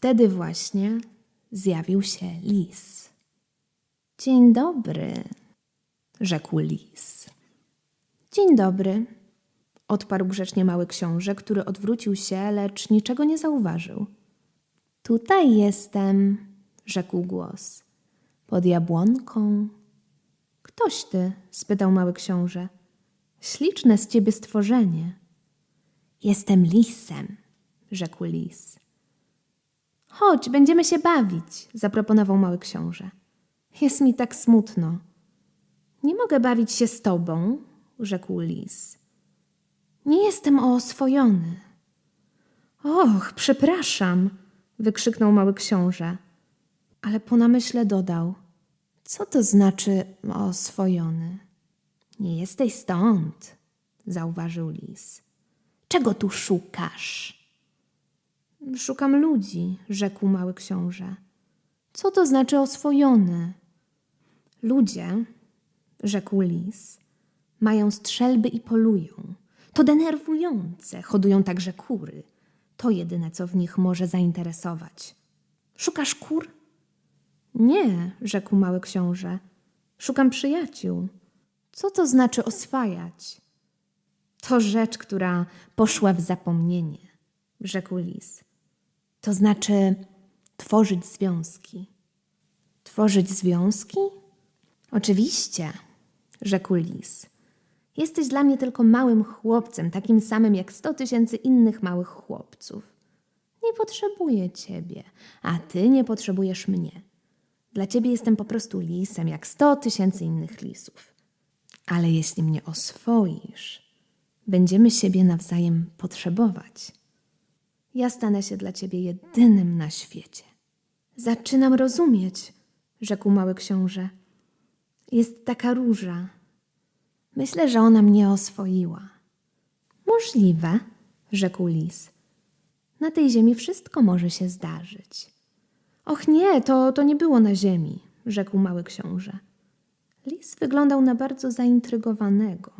Wtedy właśnie zjawił się lis. Dzień dobry, rzekł lis. Dzień dobry, odparł grzecznie mały książę, który odwrócił się, lecz niczego nie zauważył. Tutaj jestem, rzekł głos. Pod jabłonką. Ktoś ty? spytał mały książę. Śliczne z ciebie stworzenie. Jestem lisem, rzekł lis. Chodź, będziemy się bawić, zaproponował mały książę. Jest mi tak smutno. Nie mogę bawić się z tobą, rzekł lis. Nie jestem oswojony. Och, przepraszam, wykrzyknął mały książę, ale po namyśle dodał: Co to znaczy oswojony? Nie jesteś stąd, zauważył lis. Czego tu szukasz? Szukam ludzi, rzekł mały książę. Co to znaczy oswojony? Ludzie, rzekł lis, mają strzelby i polują. To denerwujące, hodują także kury. To jedyne, co w nich może zainteresować. Szukasz kur? Nie, rzekł mały książę. Szukam przyjaciół. Co to znaczy oswajać? To rzecz, która poszła w zapomnienie, rzekł lis. To znaczy tworzyć związki. Tworzyć związki? Oczywiście, rzekł lis. Jesteś dla mnie tylko małym chłopcem, takim samym jak sto tysięcy innych małych chłopców. Nie potrzebuję ciebie, a ty nie potrzebujesz mnie. Dla ciebie jestem po prostu lisem, jak sto tysięcy innych lisów. Ale jeśli mnie oswoisz, będziemy siebie nawzajem potrzebować. Ja stanę się dla ciebie jedynym na świecie. Zaczynam rozumieć, rzekł mały książę. Jest taka róża. Myślę, że ona mnie oswoiła. Możliwe, rzekł lis. Na tej ziemi wszystko może się zdarzyć. Och nie, to, to nie było na ziemi, rzekł mały książę. Lis wyglądał na bardzo zaintrygowanego.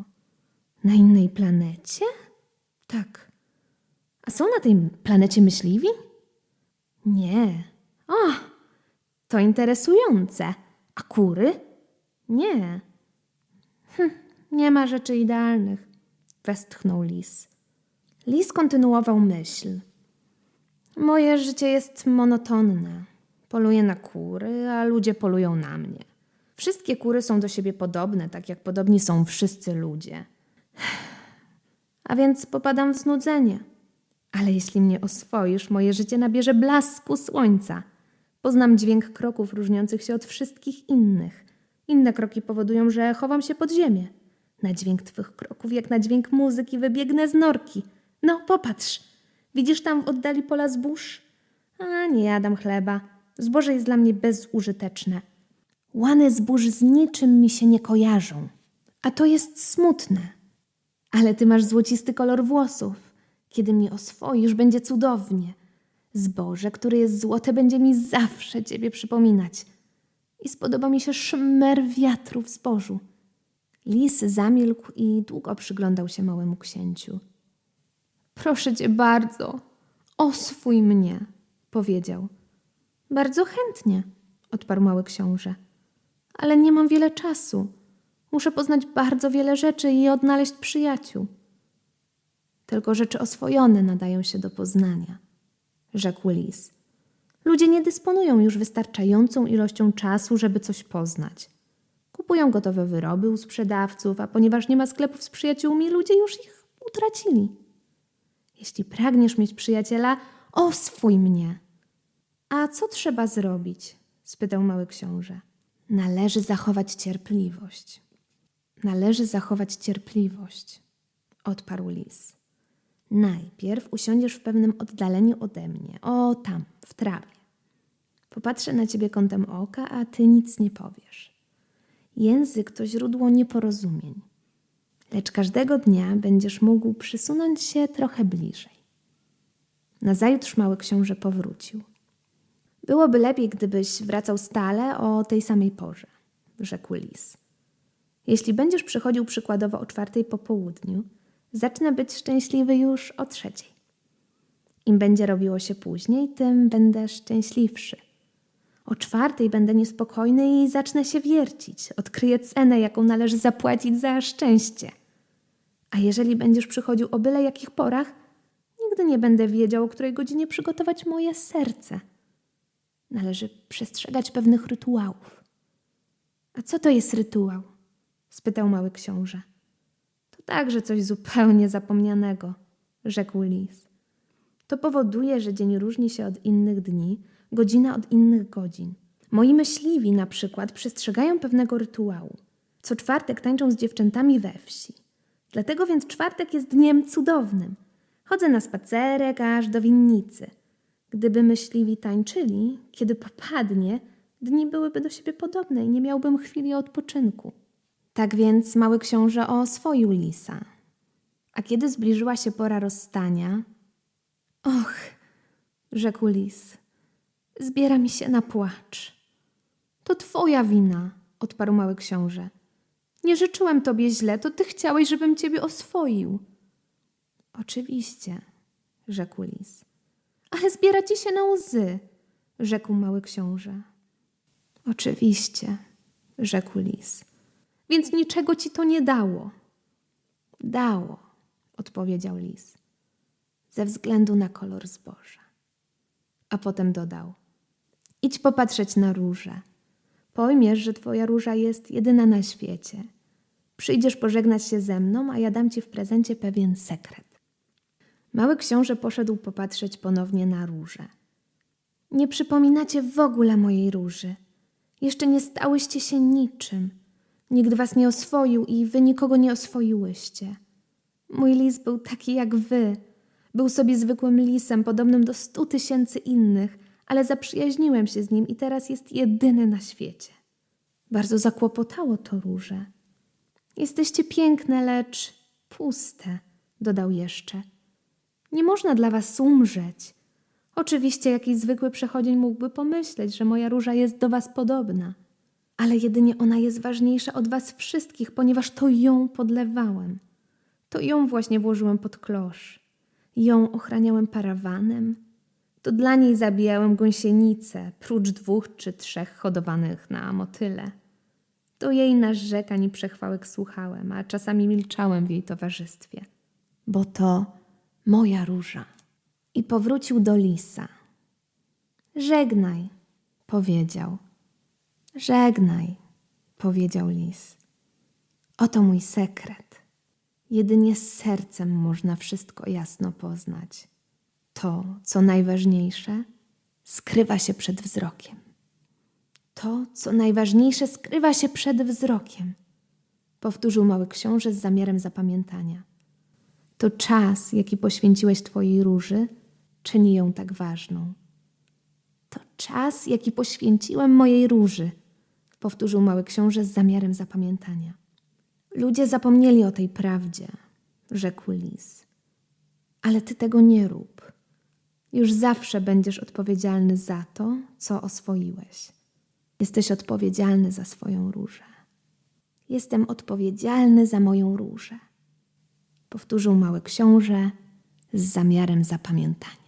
Na innej planecie? Tak. A są na tej planecie myśliwi? Nie. O, to interesujące. A kury? Nie. Hm, nie ma rzeczy idealnych, westchnął lis. Lis kontynuował myśl. Moje życie jest monotonne. Poluję na kury, a ludzie polują na mnie. Wszystkie kury są do siebie podobne, tak jak podobni są wszyscy ludzie. A więc popadam w znudzenie. Ale jeśli mnie oswoisz, moje życie nabierze blasku słońca. Poznam dźwięk kroków różniących się od wszystkich innych. Inne kroki powodują, że chowam się pod ziemię. Na dźwięk twych kroków, jak na dźwięk muzyki, wybiegnę z norki. No, popatrz. Widzisz tam w oddali pola zbóż? A, nie jadam chleba. Zboże jest dla mnie bezużyteczne. Łany zbóż z niczym mi się nie kojarzą. A to jest smutne. Ale ty masz złocisty kolor włosów. Kiedy mnie oswoisz, będzie cudownie. Zboże, które jest złote, będzie mi zawsze ciebie przypominać. I spodoba mi się szmer wiatru w zbożu. Lis zamilkł i długo przyglądał się małemu księciu. Proszę cię bardzo, oswój mnie, powiedział. Bardzo chętnie, odparł mały książę. Ale nie mam wiele czasu. Muszę poznać bardzo wiele rzeczy i odnaleźć przyjaciół. Tylko rzeczy oswojone nadają się do poznania, rzekł lis. Ludzie nie dysponują już wystarczającą ilością czasu, żeby coś poznać. Kupują gotowe wyroby u sprzedawców, a ponieważ nie ma sklepów z przyjaciółmi, ludzie już ich utracili. Jeśli pragniesz mieć przyjaciela, oswój mnie. A co trzeba zrobić? spytał mały książę. Należy zachować cierpliwość. Należy zachować cierpliwość, odparł lis. Najpierw usiądziesz w pewnym oddaleniu ode mnie, o tam, w trawie. Popatrzę na ciebie kątem oka, a ty nic nie powiesz. Język to źródło nieporozumień, lecz każdego dnia będziesz mógł przysunąć się trochę bliżej. Nazajutrz mały książę powrócił. Byłoby lepiej, gdybyś wracał stale o tej samej porze, rzekł lis. Jeśli będziesz przychodził przykładowo o czwartej po południu, zacznę być szczęśliwy już o trzeciej. Im będzie robiło się później, tym będę szczęśliwszy. O czwartej będę niespokojny i zacznę się wiercić. Odkryję cenę, jaką należy zapłacić za szczęście. A jeżeli będziesz przychodził o byle jakich porach, nigdy nie będę wiedział, o której godzinie przygotować moje serce. Należy przestrzegać pewnych rytuałów. A co to jest rytuał? spytał mały książę. Także coś zupełnie zapomnianego, rzekł lis. To powoduje, że dzień różni się od innych dni, godzina od innych godzin. Moi myśliwi na przykład przestrzegają pewnego rytuału. Co czwartek tańczą z dziewczętami we wsi. Dlatego więc czwartek jest dniem cudownym. Chodzę na spacerek aż do winnicy. Gdyby myśliwi tańczyli, kiedy popadnie, dni byłyby do siebie podobne i nie miałbym chwili odpoczynku. Tak więc mały książę oswoił lisa. A kiedy zbliżyła się pora rozstania, Och, rzekł lis, zbiera mi się na płacz. To twoja wina, odparł mały książę. Nie życzyłem tobie źle, to ty chciałeś, żebym ciebie oswoił. Oczywiście, rzekł lis. Ale zbiera ci się na łzy, rzekł mały książę. Oczywiście, rzekł lis. Więc niczego ci to nie dało. Dało, odpowiedział lis ze względu na kolor zboża. A potem dodał: Idź popatrzeć na różę. Pojmiesz, że twoja róża jest jedyna na świecie. Przyjdziesz pożegnać się ze mną, a ja dam ci w prezencie pewien sekret. Mały książę poszedł popatrzeć ponownie na różę. Nie przypominacie w ogóle mojej róży. Jeszcze nie stałyście się niczym. Nikt was nie oswoił i wy nikogo nie oswoiłyście. Mój lis był taki jak wy. Był sobie zwykłym lisem, podobnym do stu tysięcy innych, ale zaprzyjaźniłem się z nim i teraz jest jedyny na świecie. Bardzo zakłopotało to róże. Jesteście piękne, lecz puste, dodał jeszcze. Nie można dla was umrzeć. Oczywiście jakiś zwykły przechodzień mógłby pomyśleć, że moja róża jest do was podobna, ale jedynie ona jest ważniejsza od was wszystkich, ponieważ to ją podlewałem. To ją właśnie włożyłem pod klosz. Ją ochraniałem parawanem. To dla niej zabijałem gąsienice, prócz dwóch czy trzech hodowanych na motyle. To jej narzekań i przechwałek słuchałem, a czasami milczałem w jej towarzystwie. Bo to moja róża. I powrócił do lisa. Żegnaj, powiedział. Żegnaj, powiedział lis. Oto mój sekret. Jedynie z sercem można wszystko jasno poznać. To, co najważniejsze, skrywa się przed wzrokiem. To, co najważniejsze, skrywa się przed wzrokiem, powtórzył mały książę z zamiarem zapamiętania. To czas, jaki poświęciłeś Twojej róży, czyni ją tak ważną. To czas, jaki poświęciłem mojej róży, powtórzył mały książę z zamiarem zapamiętania. Ludzie zapomnieli o tej prawdzie, rzekł lis. Ale ty tego nie rób. Już zawsze będziesz odpowiedzialny za to, co oswoiłeś. Jesteś odpowiedzialny za swoją różę. Jestem odpowiedzialny za moją różę, powtórzył mały książę z zamiarem zapamiętania.